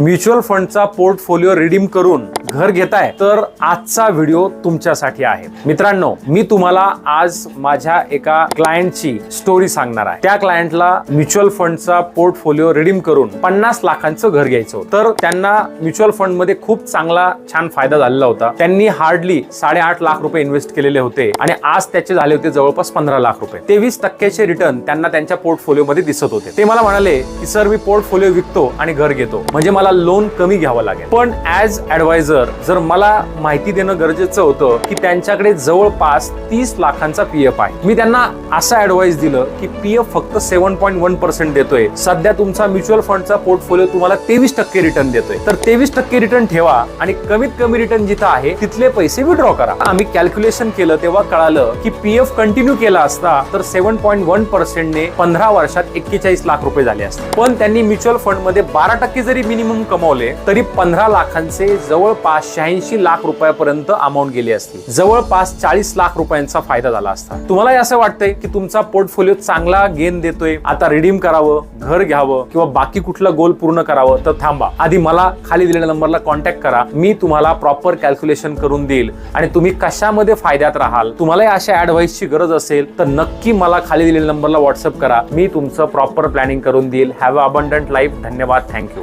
Mutual फंडचा portfolio redeem करून घर घेताय तर आजचा व्हिडिओ तुमच्यासाठी आहे. मित्रांनो मी तुम्हाला आज माझ्या एका क्लायंटची स्टोरी सांगणार आहे. त्या क्लायंटला म्युच्युअल फंडचा पोर्टफोलिओ रिडीम करून पन्नास लाखांचं घर घ्यायचं होतं. तर त्यांना म्युच्युअल फंडमध्ये खूप चांगला छान फायदा झालेला होता. त्यांनी हार्डली साडेआठ लाख रुपये इन्व्हेस्ट केलेले होते आणि आज त्याचे झाले होते जवळपास पंधरा लाख रुपये. तेवीस टक्क्याचे रिटर्न त्यांना त्यांच्या पोर्टफोलिओ मध्ये दिसत होते. ते मला म्हणाले की सर मी पोर्टफोलिओ विकतो आणि घर घेतो. म्हणजे मला लोन कमी घ्यावं लागेल. पण ऍज ऍडवायझर जर मला माहिती देणं गरजेचं होतं की त्यांच्याकडे जवळपास तीस लाखांचा पी एफ आहे. मी त्यांना असं ऍडवाइस दिलं की पी एफ फक्त सेव्हन पॉईंट वन पर्सेंट देतोय. सध्या तुमचा म्युच्युअल फंडचा पोर्टफोलिओ तुम्हाला तेवीस टक्के रिटर्न देतोय. तर तेवीस टक्के रिटर्न ठेवा आणि कमीत कमी रिटर्न जिथं आहे तिथले पैसे विड्रॉ करा. आम्ही कॅल्क्युलेशन केलं तेव्हा कळालं की पी एफ कंटिन्यू केला असता तर सेव्हन पॉईंट वन पर्सेंटने पंधरा वर्षात एक्केचाळीस लाख रुपये झाले असते. पण त्यांनी म्युच्युअल फंडमध्ये बारा टक्के जरी मिनिमम कमवले तरी पंधरा लाखांचे जवळपास शहाऐंशी लाख रुपयापर्यंत अमाऊंट गेली असती. जवळपास चाळीस लाख रुपयांचा फायदा झाला असता. तुम्हाला असं वाटतंय की तुमचा पोर्टफोलिओ चांगला गेन देतोय आता रिडीम करावं घर घ्यावं किंवा बाकी कुठलं गोल पूर्ण करावं तर थांबा. आधी मला खाली दिलेल्या नंबरला कॉन्टॅक्ट करा. मी तुम्हाला प्रॉपर कॅल्क्युलेशन करून देईल आणि तुम्ही कशामध्ये फायद्यात राहाल तुम्हाला अशा ऍडवाईसची गरज असेल तर नक्की मला खाली दिलेल्या नंबरला व्हॉट्सअप करा. मी तुमचं प्रॉपर प्लॅनिंग करून देईल. हॅव अ अबंडंट लाईफ धन्यवाद. Thank you